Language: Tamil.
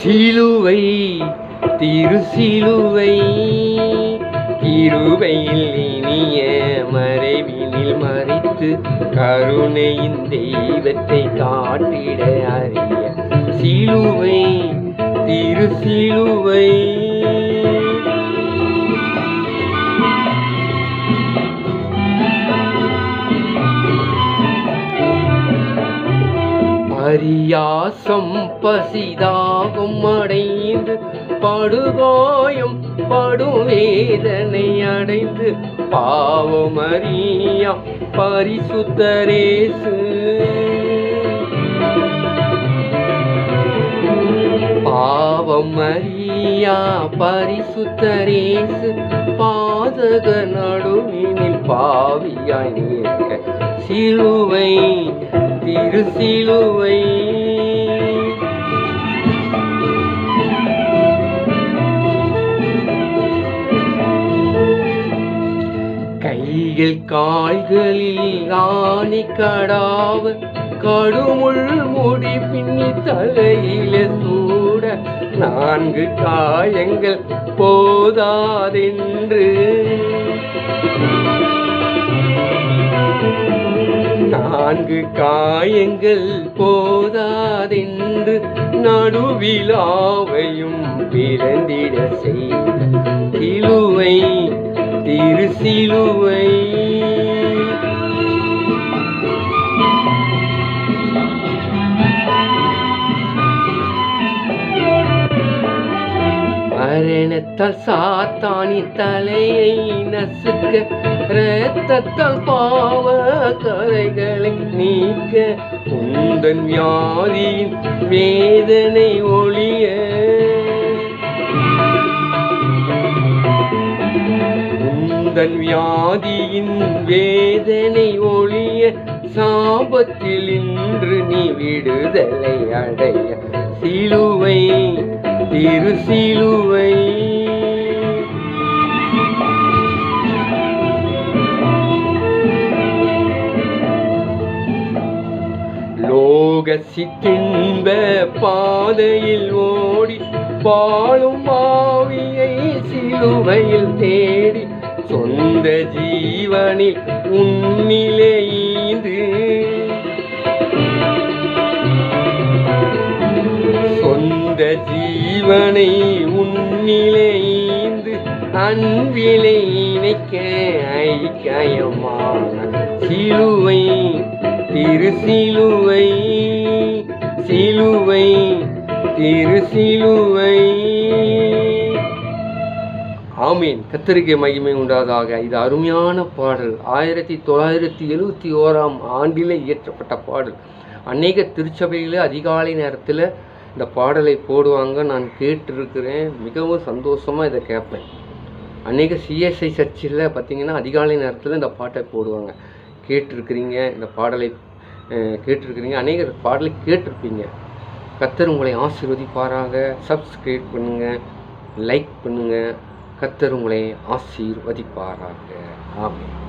சிலுவை திரு சிலுவை. கிருபையில் இனிய மறைவினில் மறைத்து கருணையின் தெய்வத்தை காட்டிட அறிய. சிலுவை திரு சிலுவை. யாசம் பசிதாகும் அடைந்து படுகோயம் படுவேதனை அடைந்து பாவமறியா பரிசுத்தரேசு. மரியா பரிசுத்தரேசு பாதக நடுவினில் பாவியாய் நிற்க சிலுவை திரு சிலுவை கைகள் கால்களில் ஆணி கடாவ கடுமுள் முடி பின்னி தலையில சூ நான்கு காயங்கள் போதாதென்று. நான்கு காயங்கள் போதாதென்று நடுவிலாவையும் பிறந்திட செய்த சிலுவை திரு சிலுவை மரணத்தால் சாத்தானின் தலையை நசுக்க ரத்தத்தால் பாவ கரைகளை நீக்க உந்தன் வியாதியின் வேதனை ஒளிய உந்தன் வியாதியின் வேதனை ஒளிய சாபத்தில் இன்று நீ விடுதலை அடைய. சிலுவை திரு சிலுவை லோக சிற்றின்ப பாதையில் ஓடி பாழும் ஆவியை சிலுவையில் தேடி சொந்த ஜீவனில் உன்னிலே ஈந்து ஜீவனை உன்னிலே ஈந்து அன்பிலே இணைக்க ஐக்கியமான சிலுவை திரு சிலுவை சிலுவை திரு சிலுவை ஆமீன். கத்தருக்கு மகிமை உண்டாதாக. இது அருமையான பாடல். ஆயிரத்தி தொள்ளாயிரத்தி எழுபத்தி ஓராம் ஆண்டிலே இயற்றப்பட்ட பாடல். அநேக திருச்சபையில் அதிகாலை நேரத்தில் இந்த பாடலை போடுவாங்க நான் கேட்டிருக்கிறேன். மிகவும் சந்தோஷமாக இதை கேட்பேன். அநேக சிஎஸ்ஐ சர்ச்சில் பார்த்தீங்கன்னா அதிகாலை நேரத்தில் இந்த பாட்டை போடுவாங்க. கேட்டிருக்கிறீங்க இந்த பாடலை கேட்டிருக்கிறீங்க. அநேக பாடலை கேட்டிருப்பீங்க. கத்தர் உங்களை ஆசீர்வதிப்பாராக. சப்ஸ்கிரைப் பண்ணுங்கள் லைக் பண்ணுங்கள் கத்தர் உங்களை ஆசீர்வதிப்பாராக. ஆமாம்